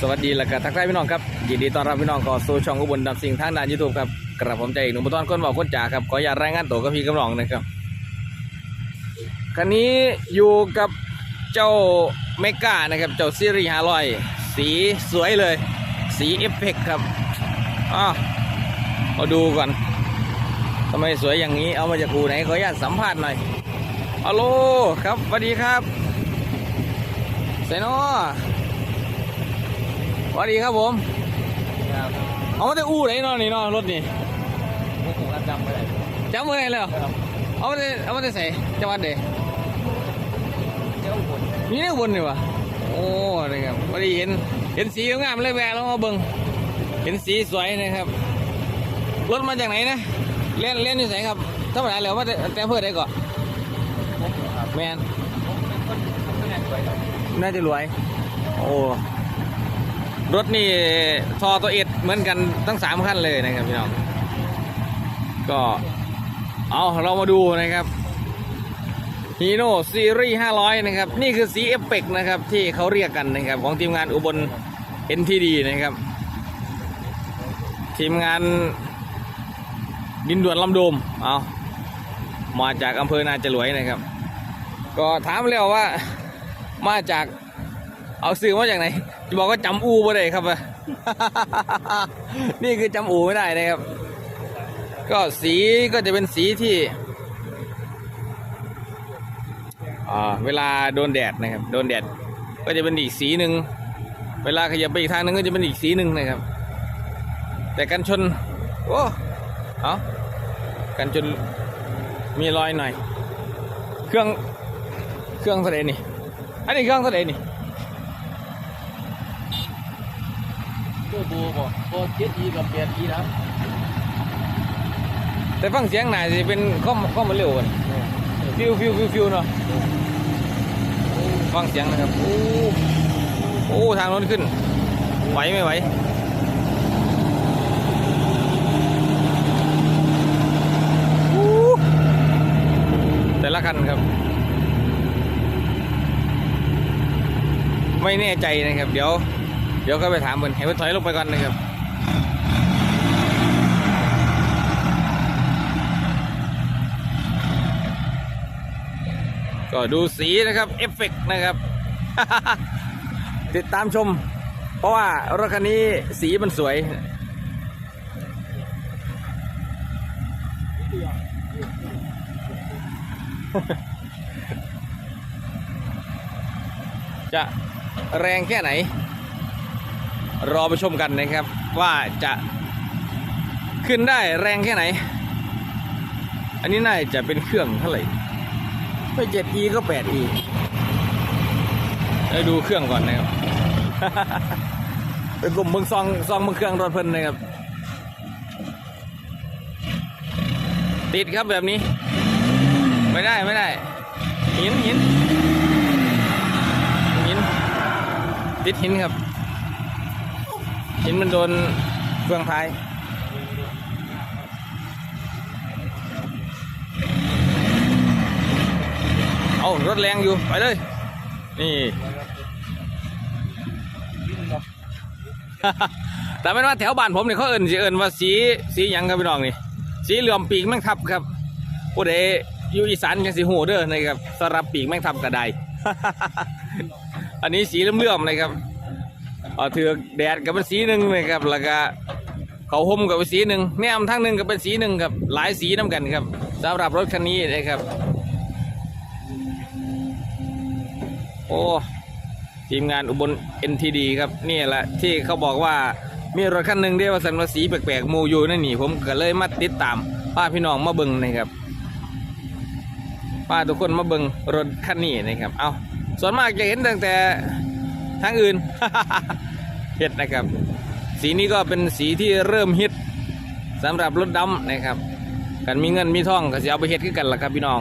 สวัสดีและก็ทักทายพี่น้องครับยินดีต้อนรับพี่น้องเข้าสู่ช่องอุบลดับสิ่งทางด้านยูทูบครับกระผมใจอีกหนุ่มต้อนคนบอกคนจ่าครับขออย่าตรายงานตัวกับพี่กับน้องนะครับคันนี้อยู่กับเจ้าเมกานะครับเจ้าซีรีส์ห้าร้อยสีสวยเลย สีเอฟเฟกครับอ้าวมาดูก่อนทำไมสวยอย่างนี้เอามาจากกูไหนขออนุญาตสัมภาษณ์หน่อยฮัลโหลครับสวัสดีครับเซโน สวัสดีครับผม เอามาแต่อู้ไหนเนอนนี่เนอนรถนี่ผมก็จำไม่ได้จำเมื่อไหร่แล้วเอามาแต่เอามาแต่ใส่จังหวัดเดเจ้าคนมีเนี่ยบนนี่วะโอ้นี่ครับพอดีเห็น เห็นสีงามเลยแวะแล้วมาเบิ่งเห็นสีสวยนะครับ รถมาจากไหนนะ เล่นเล่นอยู่ไหนครับธรรมดาแล้วว่าแต่แต่เพื่อได้ก่อนผมครับแมนคนคนแรกไปครับน่าจะรวย โอ้ รถนี่ทอตัวเอ็ดเหมือนกันทั้งสามคันเลยนะครับพี่น้อง ก็ เอาเรามาดูนะครับฮีโน่ซีรีส์500 นะครับ นี่คือสีเอฟเฟกนะครับ ที่เขาเรียกกันนะครับ ของทีมงานอุบล NTD นะครับ ทีมงานดินด่วนลำโดม เอามาจากอำเภอนาจรวยนะครับ ก็ถามแล้วว่ามาจาก เอาสื่อมาจากไหนจะบอกว่าจำอูบ่ได้ครับ นี่คือจำอูไม่ได้นะครับ ก็สีก็จะเป็นสีที่เวลาโดนแดดนะครับ โดนแดดก็จะเป็นอีกสีหนึ่ง เวลาขยับไปอีกทางหนึงก็จะเป็นอีกสีหนึ่งนะครับ แต่กันชน โอ้เอากันชนมีรอยหน่อย เครื่อง เครื่องเท่าไหร่นี่ อันนี้เครื่องเท่าไหร่นี่ เจ้าบัวบอกบัวเจ็ดอีกับแปดอีนะแต่ฟังเสียงหน่ายสิเป็นข้อมข้อมาเร็วกันฟิวฟิวฟิวฟิวเนาะฟังเสียงนะครับโอ้โอ้ทางโน้นขึ้น ไหวไม่ไหวโอ้แต่ละคันครับ ไม่แน่ใจนะครับ เดี๋ยว เดี๋ยวก็ไปถามเพิ่นให้เพิ่นถอยลงไปก่อนนะครับก็ดูสีนะครับเอฟเฟกต์นะครับ ติดตามชม เพราะว่ารถคันนี้สีมันสวย จะแรงแค่ไหน รอไปชมกันนะครับ ว่าจะขึ้นได้แรงแค่ไหน อันนี้น่าจะเป็นเครื่องเท่าไหร่ไม่เจ็ด e ก็แปด e ไปดูเครื่องก่อนนะครับไปกลุ่มเมืองซองซองเมืองเครื่องรถเพิ่นนะครับ ติดครับแบบนี้ ไม่ได้ไม่ได้หินหินหิน ติดหินครับ เหินมันโดนเครื่องท้ายเอารถแรงอยู่ ไปเลย นี่แต่ไม่ว่าแถวบ้านผมเนี่ยเขาเอินสิเอินว่าสีสีหยังครับพี่น้องนี่ สีเหลื่อมปีกแมงทับครับผู้ใดอยู่อีสานยังสีหูเด้อนะครับสำหรับปีกแมงทับกระไดอันนี้สีเลื่อมๆเลยครับ เอาถือกแดดกับเป็นสีหนึ่งเลยครับแล้วก็เขาห่มกับเป็นสีหนึ่งแนมทั้งหนึ่งกับเป็นสีหนึ่งครับหลายสีน้ำกันครับสำหรับรถคันนี้นะครับ โอ้ทีมงานอุบล NTD ครับนี่แหละที่เขาบอกว่ามีรถคันหนึ่งเรียกว่าสันวสีแปลกๆมูอยู่นั่นนี่ผมก็เลยมาติดตามป้าพี่น้องมาเบิงนะครับป้าทุกคนมาเบิงรถคันนี้นะครับ เอาส่วนมากจะเห็นตั้งแต่ทางอื่น เฮ็ดนะครับ สีนี้ก็เป็นสีที่เริ่มฮิตสำหรับรถดำนะครับกันมีเงินมีทองก็จะเอาไปเฮ็ดขึ้นกันละครับพี่น้อง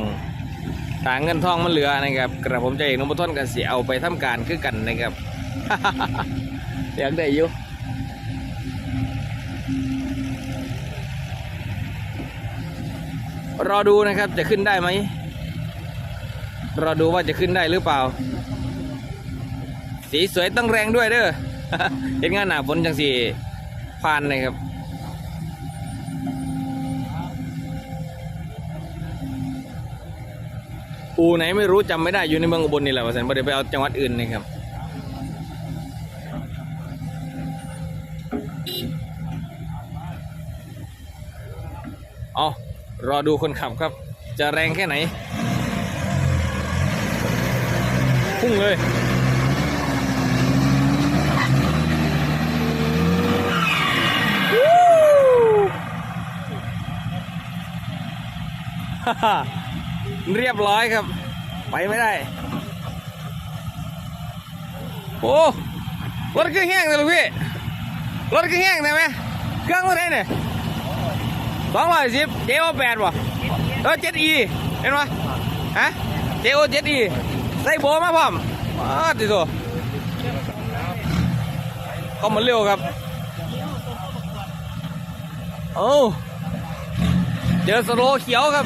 ถ้าเงินทองมันเหลือนะครับกระผมใจเอกนพต้นกันเสียเอาไปทำการคือกันนะครับอยากได้อยู่รอดูนะครับจะขึ้นได้ไหมรอดูว่าจะขึ้นได้หรือเปล่า สีสวยต้องแรงด้วยเด้อ เห็นงานหนาฝนจังสี่ผ่านเลยครับอูไหนไม่รู้จำไม่ได้อยู่ในเมืองอุบลนี่แหละว่าสันไม่ได้ไปเอาจังหวัดอื่นนะครับเอารอดูคนขับครับ จะแรงแค่ไหน พุ่งเลย วู้ ฮ่าฮ่า เรียบร้อยครับ ไปไม่ได้ โอ้รถเครื่องแห้งเลยลูกพี่รถเครื่องแห้งได้ไหมเครื่องรถไหนเนี่ยสองร้อยสิบเจโอแปดวะเออเจ็ดอีเห็นไหมฮะเจโอเจ็ดอีใส่โบมาพร้อมอ้าวติโตเข้ามาเร็วครับโอ้เจอสโลเขียวครับ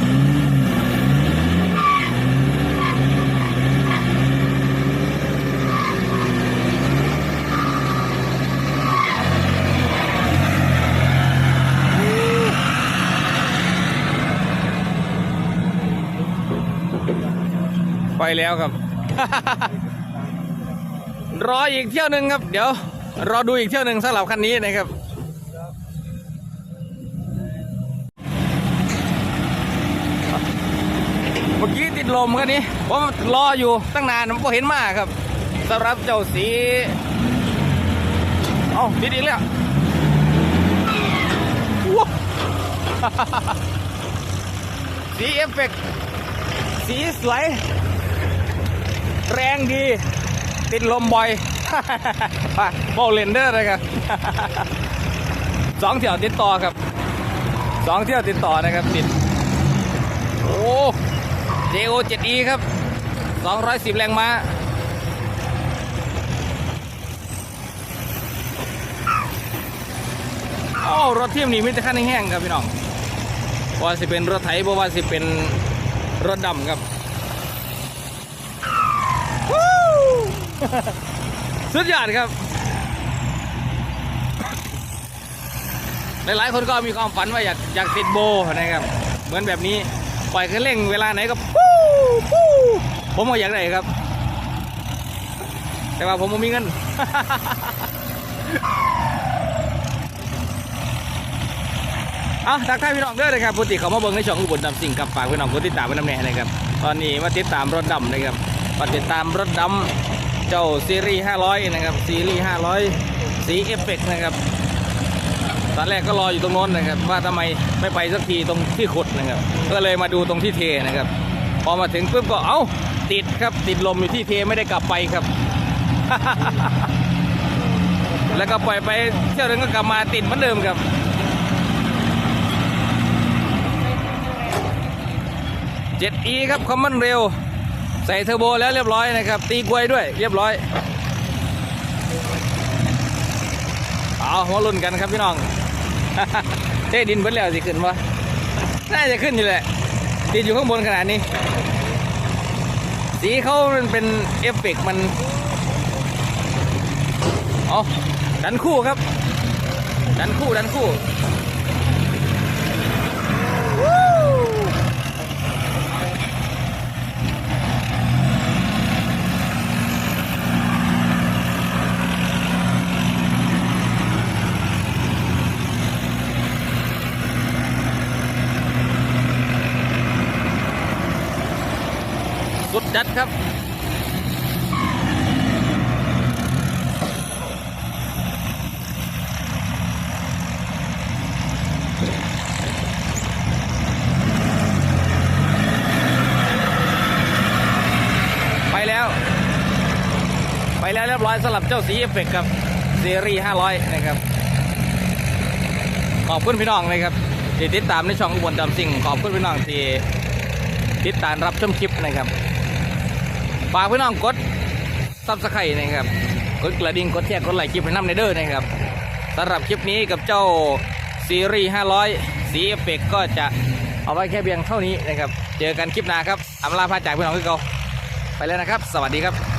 ไปแล้วครับ รออีกเที่ยวหนึ่งครับ เดี๋ยว รอดูอีกเที่ยวหนึ่งสำหรับคันนี้นะครับเมื่อกี้ติดลมคันนี้ผมรออยู่ตั้งนานผมก็เห็นมากครับสำหรับเจ้าสีเอาติดอีกแล้วว้าวสีเอฟเฟกต์สีสวย แรงดี ติดลมบ่อยโบเลนเดอร์เลยครับสองเที่ยวติดต่อครับสองเที่ยวติดต่อนะครับติดโอ้ JO 7E ครับ210แรงม้าโอ้รถเทียมนี่มีแต่คันแห้งครับพี่น้องว่าสิเป็นรถไถบ่ว่าสิเป็นรถดำครับ วู้ สุดยอดครับ หลายๆคนก็มีความฝันว่าอยากอยากติดโบนะครับ เหมือนแบบนี้ปล่อยคันเร่งเวลาไหนก็ปู้ปู้ผมก็อยากได้ครับ แต่ว่าผมไม่มีเงินเอาทักทายพี่น้องเด้อนะครับปกติเขามาเบิ่งในช่องอุบลดำสิ่งกับฝากพี่น้องกดติดตามไว้น้ำแน่นะครับ ตอนนี้มาติดตามรถดำนะครับมาติดตามรถดำ เจ้าซีรีส์500 นะครับ ซีรีส์500 สีเอฟเฟกต์นะครับตอนแรกก็รออยู่ตรงโน้นนะครับ ว่าทำไมไม่ไปสักทีตรงที่ขุดนะครับ ก็เลยมาดูตรงที่เทนะครับ พอมาถึงปุ๊บก็เอ้าติดครับ ติดลมอยู่ที่เทไม่ได้กลับไปครับ แล้วก็ปล่อยไปเที่ยวนึงก็กลับมาติดเหมือนเดิมครับ 7E ครับคอมมอนเร็ว ใส่เทอร์โบแล้วเรียบร้อยนะครับ ตีกลวยด้วยเรียบร้อย เอาหัวรุ่นกันครับพี่น้องเทดินเบิดแล้วสิขึ้นวะน่าจะขึ้นอยู่แหละ ติดอยู่ข้างบนขนาดนี้ สีเขามันเป็นเอฟเฟกต์มันเอาดันคู่ครับ ดันคู่ดันคู่ 500สำหรับเจ้าสีเอฟเฟกครับซีรีส์500 นะครับ ขอบคุณพี่น้องเลยครับที่ติดตามในช่องอุบลจำสิ่ง ขอบคุณพี่น้องที่ติดตามรับชมคลิปนะครับฝากพี่น้องกดซับสไครต์นะครับ กดกระดิ่งกดแชร์กดไลค์คลิปให้น้ำในเด้อนะครับสำหรับคลิปนี้กับเจ้าซีรีส์500 สีเอฟเฟกก็จะเอาไว้แค่เพียงเท่านี้นะครับ เจอกันคลิปหน้าครับอำลาพาจากพี่น้องคือเก่าไปแล้วนะครับ สวัสดีครับ